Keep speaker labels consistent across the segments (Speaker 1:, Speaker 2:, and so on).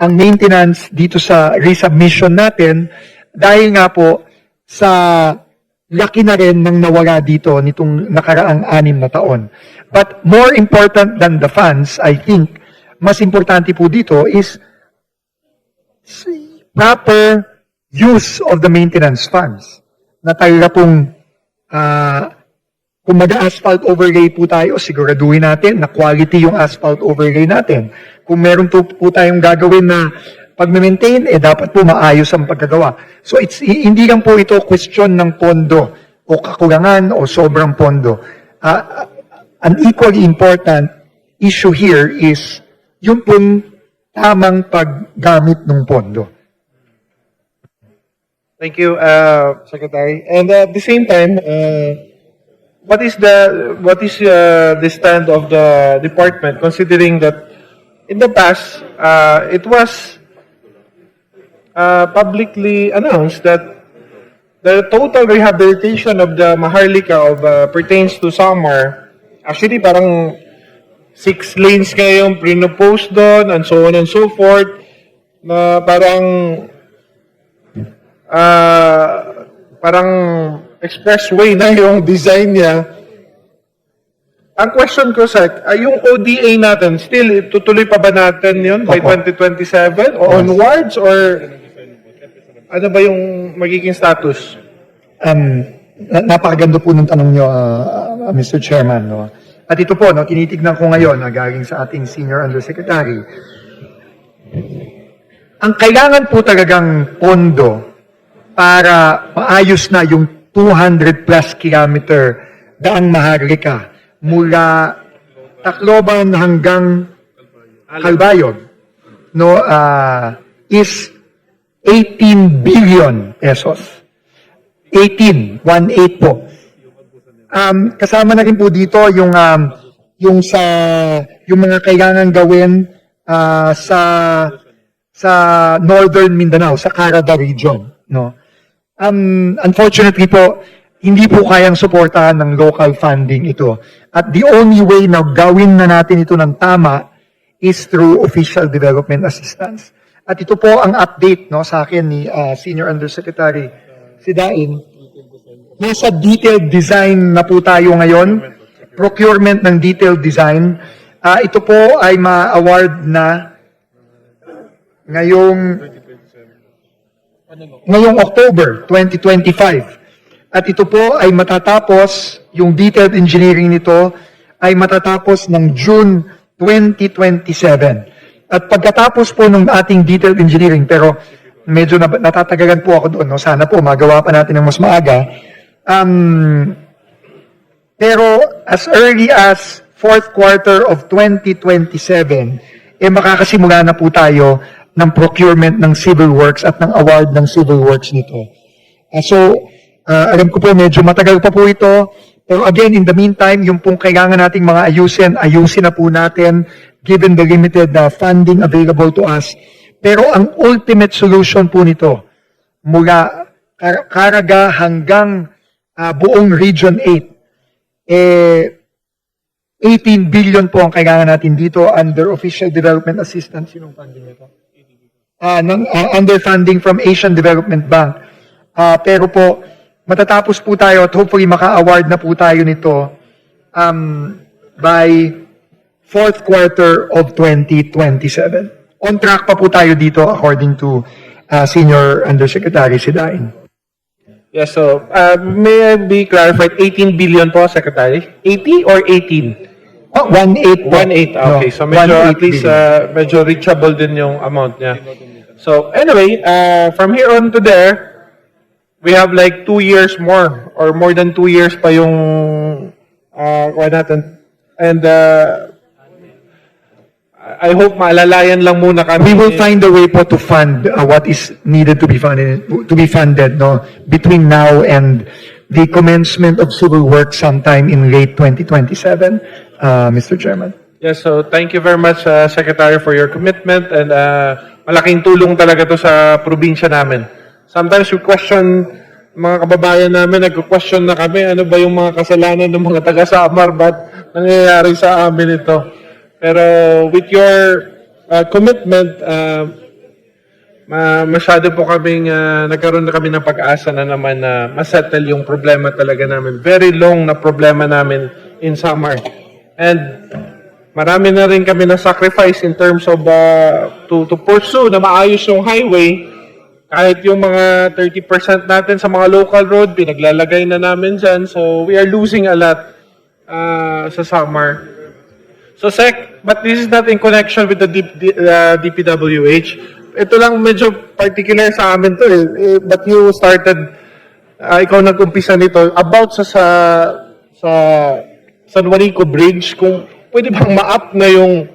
Speaker 1: ang maintenance dito sa resubmission natin dahil nga po sa laki na rin ng nawala dito nitong nakaraang anim na taon. But more important than the funds, I think, mas importante po dito is proper use of the maintenance funds na talaga pong ah, kung mag-asphalt overlay po tayo, siguraduhin natin na quality yung asphalt overlay natin. Kung meron po, po tayong gagawin na pag-maintain, eh dapat po maayos ang pagkagawa. So it's, hi- hindi lang po ito question ng pondo o kakulangan o sobrang pondo. Ah, an equally important issue here is yung pong tamang paggamit ng pondo.
Speaker 2: Thank you, uh, Secretary. And at the same time, uh, what is the what is uh, the stand of the department considering that in the past uh, it was uh, publicly announced that the total rehabilitation of the Maharlika of uh, pertains to Samar actually parang six lanes kaya yung pre-post doon and so on and so forth na parang ah parang expressway na yung design niya. Ang question ko, Sec, ay yung ODA natin, still, tutuloy pa ba natin yun by
Speaker 1: Opo.
Speaker 2: 2027 or onwards or ano ba yung magiging status?
Speaker 1: Um, na- napakaganda po ng tanong nyo, uh, uh, Mr. Chairman. No? At ito po, no, tinitignan ko ngayon na galing sa ating Senior Undersecretary. Ang kailangan po talagang pondo para maayos na yung 200 plus kilometer daang Maharlika mula Tacloban hanggang Calbayog no ah, is 18 billion pesos. 18, 18 po. Um, kasama na rin po dito yung um, yung sa yung mga kailangan gawin ah, sa sa Northern Mindanao, sa Carada region, no. Um, unfortunately po, hindi po kayang suportahan ng local funding ito. At the only way na gawin na natin ito ng tama is through official development assistance. At ito po ang update no sa akin ni ah, Senior Undersecretary Sidain. Nasa detailed design na po tayo ngayon. Procurement ng detailed design. Ah, ito po ay ma-award na ngayong ngayong October 2025. At ito po ay matatapos, yung detailed engineering nito ay matatapos ng June 2027. At pagkatapos po ng ating detailed engineering, pero medyo na, natatagalan po ako doon, no? sana po magawa pa natin ng mas maaga. Um, pero as early as fourth quarter of 2027, eh makakasimula na po tayo ng procurement ng civil works at ng award ng civil works nito. Ah, so, ah, alam ko po medyo matagal pa po ito. Pero again, in the meantime, yung pong kailangan nating mga ayusin, ayusin na po natin given the limited ah, funding available to us. Pero ang ultimate solution po nito, mula Car- Caraga hanggang ah, buong Region 8, eh, 18 billion po ang kailangan natin dito under official development assistance. Sinong funding ito? Ah, ng, ah, under funding from Asian Development Bank. Ah, pero po, matatapos po tayo at hopefully maka-award na po tayo nito um, by fourth quarter of 2027. On track pa po tayo dito according to ah, Senior Undersecretary Sidain.
Speaker 2: Yes, so uh, may I be clarified, 18 billion po, Secretary? 80 or 18?
Speaker 1: Oh, 1.8 po.
Speaker 2: 1.8, okay.
Speaker 1: No,
Speaker 2: So medyo
Speaker 1: 1.8
Speaker 2: at least uh, medyo reachable din yung amount niya. So anyway, uh, from here on to there, we have like two years more or more than two years pa yung uh, kuha natin. And uh, I hope maalalayan lang muna kami.
Speaker 1: we will find a way po to fund uh, what is needed to be funded to be funded no between now and the commencement of civil work sometime in late 2027 uh, Mr. Chairman
Speaker 2: Yes, so thank you very much, uh, Secretary, for your commitment and uh, malaking tulong talaga to sa probinsya namin. Sometimes we question mga kababayan namin, nagko-question na kami, ano ba yung mga kasalanan ng mga taga-Samar, ba't nangyayari sa amin ito? Pero with your uh, commitment, uh, ma masyado po kaming ah, nagkaroon na kami ng pag-asa na naman na masettle yung problema talaga namin. Very long na problema namin in summer. And marami na rin kami na sacrifice in terms of uh, to, to pursue na maayos yung highway. Kahit yung mga 30% natin sa mga local road, pinaglalagay na namin dyan. So, we are losing a lot uh, sa summer. So, Sec, but this is not in connection with the D- D- uh, DPWH. Ito lang medyo particular sa amin to eh. Eh, But you started, uh, ikaw nag-umpisa nito, about sa, sa, sa San Juanico Bridge, kung pwede bang ma-up na yung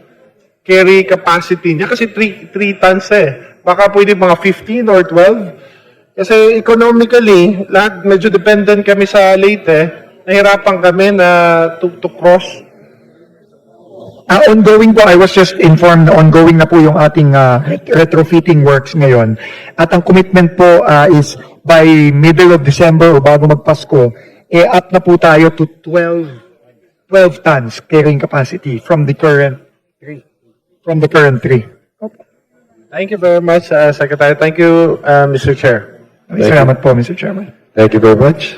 Speaker 2: carry capacity niya kasi 3 3 tons eh. Baka pwede mga 15 or 12. Kasi economically, lahat medyo dependent kami sa Leyte. Nahirapan kami na to, to cross.
Speaker 1: Ah, ongoing po, I was just informed ongoing na po yung ating ah, retrofitting works ngayon. At ang commitment po ah, is by middle of December o bago magpasko, eh up na po tayo to 12 12 tons carrying capacity from the current 3. From the current 3.
Speaker 2: Thank you very much, uh, Secretary. Thank you, uh, Mr. Chair.
Speaker 1: Salamat po, Mr. Chairman.
Speaker 3: Thank you very much.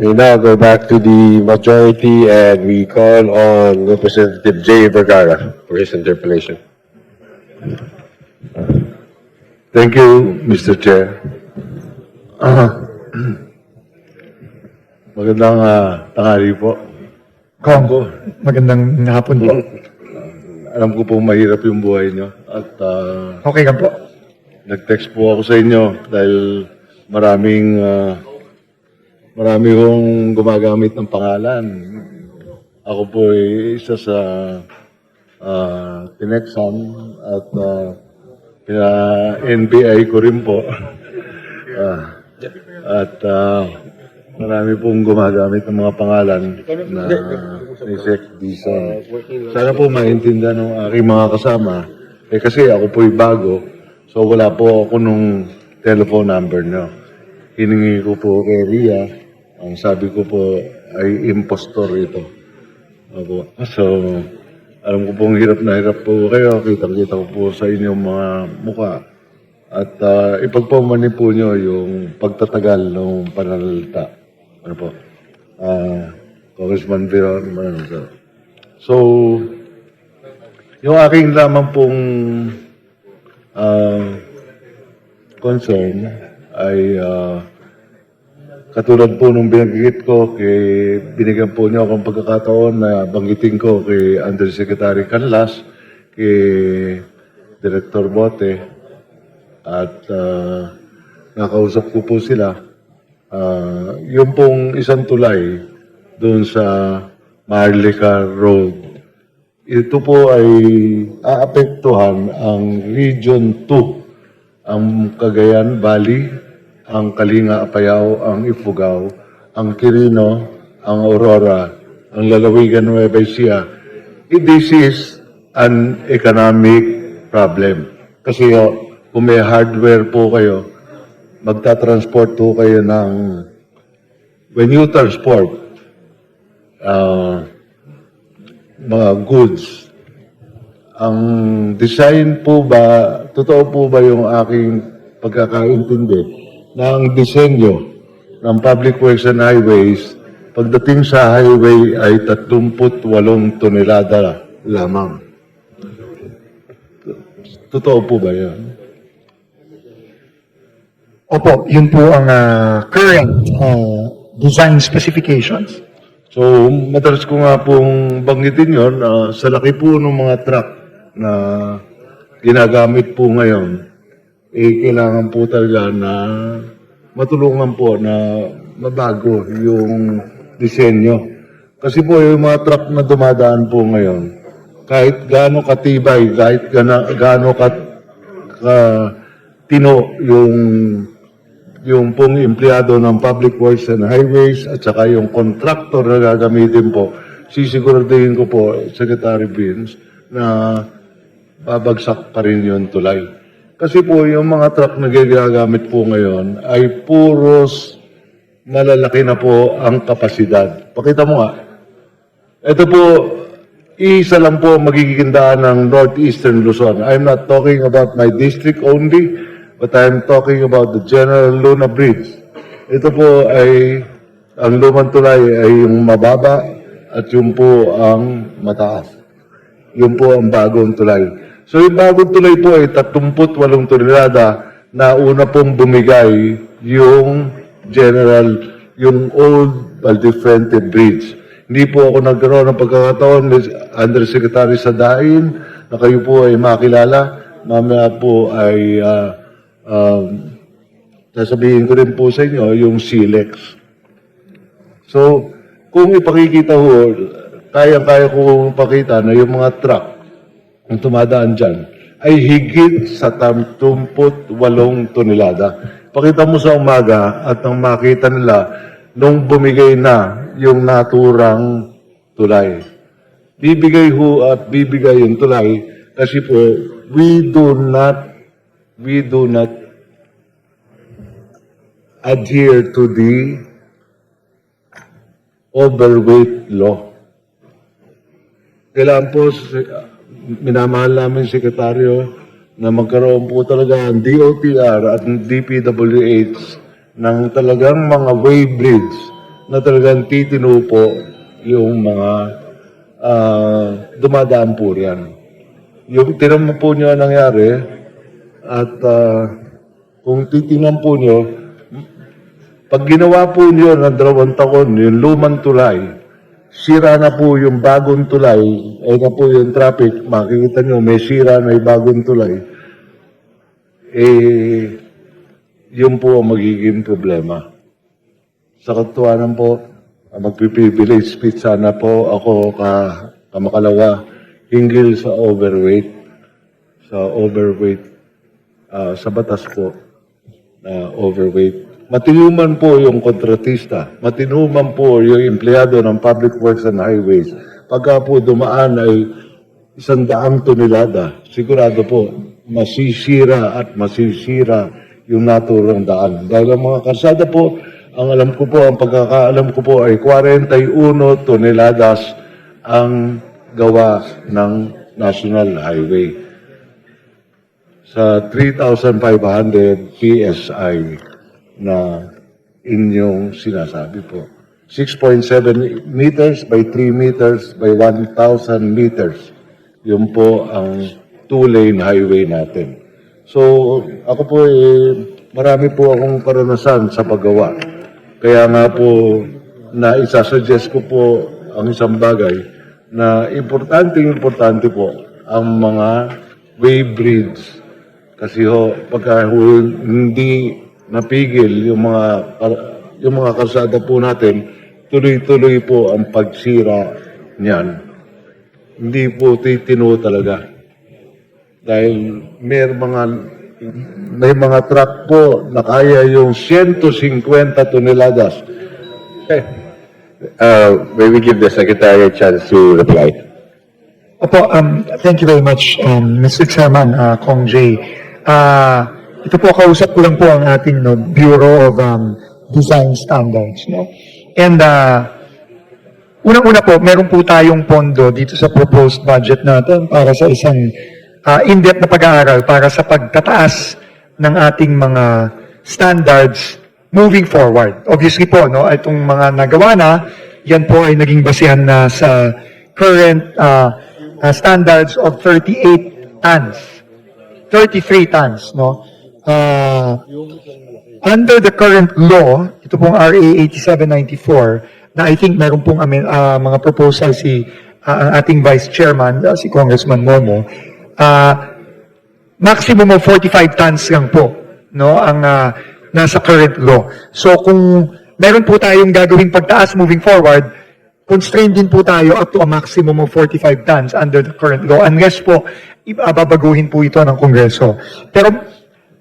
Speaker 3: We now go back to the majority and we call on Representative Jay Vergara for his interpellation.
Speaker 4: Thank you, Mr. Chair. Ah, magandang ah, tanghali po.
Speaker 1: Kong, magandang hapon po.
Speaker 4: Alam ko po mahirap yung buhay nyo. At ah,
Speaker 1: Okay ka po.
Speaker 4: nag-text po ako sa inyo dahil maraming ah, marami kong gumagamit ng pangalan. Ako po ay isa sa uh, tinexan at uh, pina NBI ko rin po. Ah, at ah, marami pong gumagamit ng mga pangalan na ni Sec. Sana po maintindihan ng aking mga kasama. Eh kasi ako po'y bago, so wala po ako nung telephone number nyo. Hiningi ko po kay Ria, ang sabi ko po ay impostor ito. Opo. So, alam ko pong hirap na hirap po kayo. Kitang-kita ko po sa inyong mga muka. At uh, ipagpamani po nyo yung pagtatagal ng pananalita. Ano po? Ah, Congressman Mananza. So, yung aking lamang pong ah, concern ay ah, katulad po nung binanggit ko kay binigyan po niyo akong pagkakataon na banggitin ko kay Undersecretary Canlas, kay Director Bote, at ah, nakausap ko po sila. Ah, yung pong isang tulay doon sa Maharlika Road, ito po ay aapektuhan ang Region 2, ang Cagayan Valley, ang Kalinga Apayao, ang Ifugao, ang Quirino, ang Aurora, ang Lalawigan Nueva Ecija. This is an economic problem. Kasi oh, kung may hardware po kayo, magta-transport po kayo ng when you transport uh, mga goods, ang design po ba, totoo po ba yung aking pagkakaintindi ang disenyo ng Public Works and Highways pagdating sa highway ay 38 tonelada lamang. Totoo po ba yan?
Speaker 1: Opo, yun po ang ah, current ah, design specifications.
Speaker 4: So, madalas ko nga pong banggitin yon na sa laki po ng mga truck na ginagamit po ngayon, eh, kailangan po talaga na matulungan po na mabago yung disenyo. Kasi po yung mga truck na dumadaan po ngayon, kahit gaano katibay, kahit gaano kat, ka, tino yung yung pong empleyado ng Public Works and Highways at saka yung contractor na gagamitin po, sisiguraduhin ko po, Secretary Beans, na babagsak pa rin yung tulay. Kasi po, yung mga truck na ginagamit po ngayon ay puros malalaki na po ang kapasidad. Pakita mo nga. Ito po, isa lang po magiging daan ng Northeastern Luzon. I'm not talking about my district only. But I'm talking about the General Luna Bridge. Ito po ay, ang lumang tulay ay yung mababa at yung po ang mataas. Yun po ang bagong tulay. So yung bagong tulay po ay 38 tonelada na una pong bumigay yung general, yung old Valdefrente Bridge. Hindi po ako nagkaroon ng pagkakataon. Undersecretary Sadain, na kayo po ay makilala. Mamaya po ay ah, um, sasabihin ko rin po sa inyo yung SILEX. So, kung ipakikita ho, kaya-kaya ko pakita na yung mga truck ang tumadaan dyan ay higit sa 38 tonelada. Pakita mo sa umaga at nang makita nila nung bumigay na yung naturang tulay. Bibigay ho at bibigay yung tulay kasi po we do not we do not adhere to the overweight law. Kailangan po, minamahal namin sekretaryo na magkaroon po talaga ang DOTR at DPWH ng talagang mga way bridge na talagang titino po yung mga ah, dumadaan po riyan. Yung tinan po ang nangyari at ah, kung titingnan po nyo, pag ginawa po niyo ng dalawang taon, yung lumang tulay, sira na po yung bagong tulay, ay na po yung traffic, makikita nyo, may sira yung bagong tulay, eh, yun po ang magiging problema. Sa katuwanan po, ang magpipibili speech sana po ako ka, kamakalawa hinggil sa overweight, sa overweight, ah, sa batas po, na overweight. Matinuman po yung kontratista. Matinuman po yung empleyado ng Public Works and Highways. Pagka po dumaan ay isang daang tonelada, sigurado po masisira at masisira yung naturang daan. Dahil ang mga kalsada po, ang alam ko po, ang pagkakaalam ko po ay 41 toneladas ang gawa ng National Highway sa 3,500 PSI na inyong sinasabi po. 6.7 meters by 3 meters by 1,000 meters. Yun po ang two-lane highway natin. So, ako po eh, marami po akong karanasan sa paggawa. Kaya nga po, na isasuggest ko po ang isang bagay na importante-importante po ang mga way bridge kasi ho, pagka ho, hindi napigil yung mga yung mga kalsada po natin, tuloy-tuloy po ang pagsira niyan. Hindi po titino talaga. Dahil may mga may mga truck po na kaya yung 150 toneladas.
Speaker 3: Uh, may we give the Secretary a chance to reply?
Speaker 1: Opo, um, thank you very much, um, Mr. Chairman, uh, Kong J. Uh, ito po, kausap ko lang po ang ating no, Bureau of um, Design Standards. No? And uh, unang-una po, meron po tayong pondo dito sa proposed budget natin para sa isang uh, in-depth na pag-aaral para sa pagtataas ng ating mga standards moving forward. Obviously po, no, itong mga nagawa na, yan po ay naging basihan na sa current uh, uh, standards of 38 tons. 33 tons, no? Uh, under the current law, ito pong RA 8794, na I think meron pong uh, mga proposal si uh, ang ating Vice Chairman, uh, si Congressman Momo, uh, maximum of 45 tons lang po no ang ah, nasa current law. So kung meron po tayong gagawing pagtaas moving forward, constrained din po tayo up to a maximum of 45 tons under the current law unless po ibabaguhin po ito ng Kongreso. Pero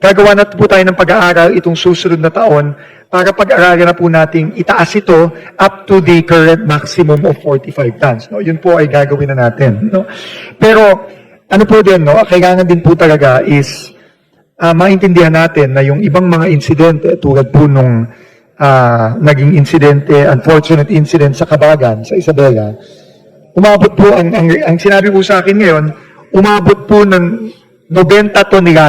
Speaker 1: gagawa na po tayo ng pag-aaral itong susunod na taon para pag-aralan na po nating itaas ito up to the current maximum of 45 tons. No? Yun po ay gagawin na natin. No? Pero ano po din, no? kailangan din po talaga is ah, maintindihan natin na yung ibang mga insidente tulad po nung ah, naging insidente, unfortunate incident sa Kabagan, sa Isabela, umabot po, ang, ang, ang sinabi po sa akin ngayon, umabot po ng 90 tonelada